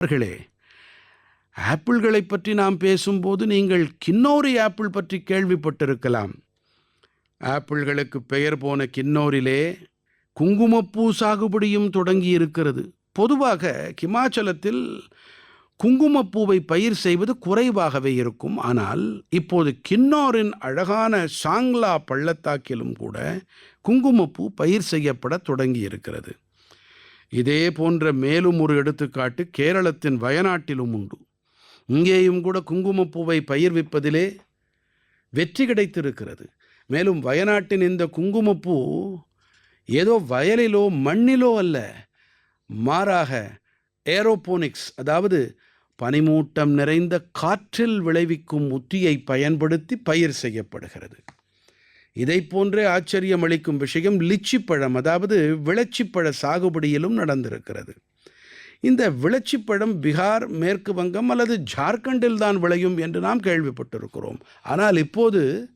நண்பர்களே ஆப்பிள்களைப் பற்றி நாம் பேசும்போது நீங்கள் கின்னோரி ஆப்பிள் பற்றி கேள்விப்பட்டிருக்கலாம். ஆப்பிள்களுக்கு பெயர் போன கின்னோரிலே குங்குமப்பூ சாகுபடியும் தொடங்கி இருக்கிறது பொதுவாக ஹிமாச்சலத்தில் குங்குமப்பூவை பயிர் செய்வது குறைவாகவே இருக்கும். ஆனால் இப்போது கின்னோரின் அழகான சாங்லா பள்ளத்தாக்கிலும் கூட குங்குமப்பூ பயிர் செய்யப்பட தொடங்கி இருக்கிறது இதே போன்ற மேலும் ஒரு எடுத்துக்காட்டு கேரளத்தின் வயநாட்டிலும் உண்டு. இங்கேயும் கூட குங்குமப்பூவை பயிர்விப்பதிலே வெற்றி கிடைத்திருக்கிறது. மேலும் வயநாட்டின் இந்த குங்குமப்பூ ஏதோ வயலிலோ மண்ணிலோ அல்ல மாறாக ஏரோபோனிக்ஸ் அதாவது பனிமூட்டம் நிறைந்த காற்றில் விளைவிக்கும் உத்தியை பயன்படுத்தி பயிர் செய்யப்படுகிறது. இதைப் போன்றே ஆச்சரியம் அளிக்கும் விஷயம் லிச்சிப்பழம் அதாவது விளச்சிப்பழ சாகுபடியிலும் நடந்திருக்கிறது. இந்த விளச்சிப்பழம் பீகார் மேற்கு வங்கம் அல்லது ஜார்க்கண்டில் தான் விளையும் என்று நாம் கேள்விப்பட்டிருக்கிறோம். ஆனால் இப்போது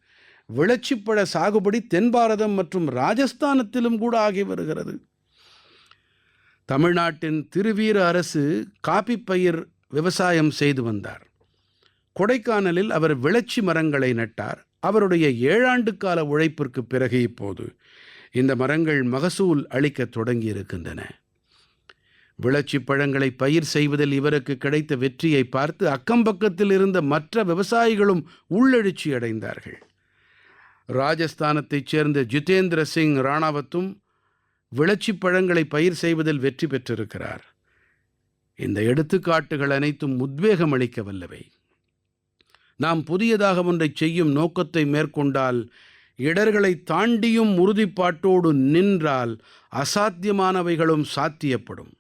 விளச்சிப்பழ சாகுபடி தென் பாரதம் மற்றும் ராஜஸ்தானத்திலும் கூட ஆகி வருகிறது. தமிழ்நாட்டின் திருவீர அரசு காப்பி பயிர் விவசாயம் செய்து வந்தார். கொடைக்கானலில் அவர் விளச்சி மரங்களை நட்டார். அவருடைய ஏழாண்டு கால உழைப்பிற்கு பிறகு இப்போது இந்த மரங்கள் மகசூல் அளிக்கத் தொடங்கி இருக்கின்றன விளச்சி பழங்களை பயிர் செய்வதில் இவருக்கு கிடைத்த வெற்றியை பார்த்து அக்கம்பக்கத்தில் இருந்த மற்ற விவசாயிகளும் உள்ளெழுச்சி அடைந்தார்கள். ராஜஸ்தானத்தைச் சேர்ந்த ஜிதேந்திர சிங் ராணாவத்தும் விளச்சி பழங்களை பயிர் செய்வதில் வெற்றி பெற்றிருக்கிறார். இந்த எடுத்துக்காட்டுகள் அனைத்தும் உத்வேகம் அளிக்க வல்லவை நாம் புதியதாக ஒன்றை செய்யும் நோக்கத்தை மேற்கொண்டால் இடர்களை தாண்டியும் உறுதிப்பாட்டோடு நின்றால் அசாத்தியமானவைகளும் சாத்தியப்படும்.